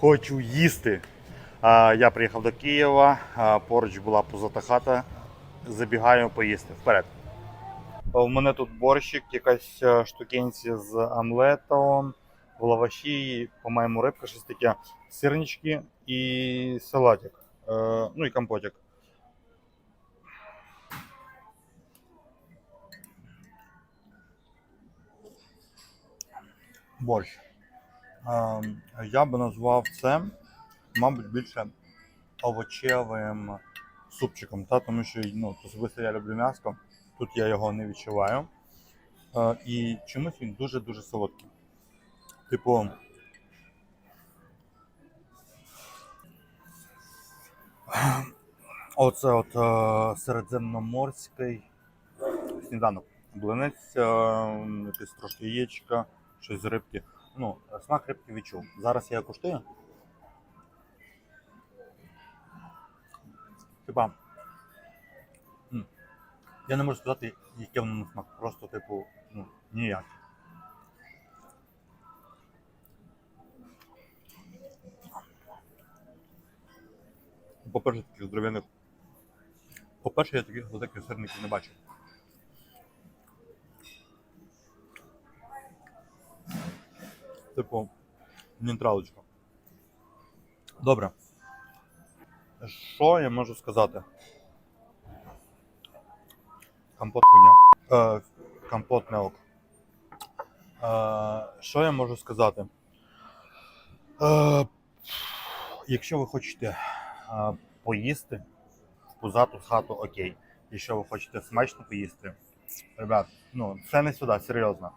Хочу їсти. Я приїхав до Києва, поруч була позата хата. Забігаю поїсти. Вперед. У мене тут борщик, якась е, штукенці з омлетом, в лаваші, по-моєму, рибка, щось таке, сирнички і салатик. Е, ну і компотик. Борщ. Е, я би назвав це, мабуть, більше овочевим супчиком, та? тому що ну, особисто я люблю м'ясо, тут я його не відчуваю. Е, і чомусь він дуже-дуже солодкий. Типу. Оце от е, середземноморський сніданок. Блинець, е, якесь трошки яєчка, щось з рибки. Ну, смак рибки відчув. Зараз я куштую. Типа. Я не можу сказати, яке воно на смак. Просто, типу, ну, ніяк. По-перше, таких здоров'яних. По-перше, я таких великих сирників не бачив. Типу, нейтралочка. Добре. Що я можу сказати? Компот хуйня. Е, компот не ок. Е, що я можу сказати? Е, якщо ви хочете е, поїсти в пузату хату, окей. Якщо ви хочете смачно поїсти, ребят, ну це не сюди, серйозно.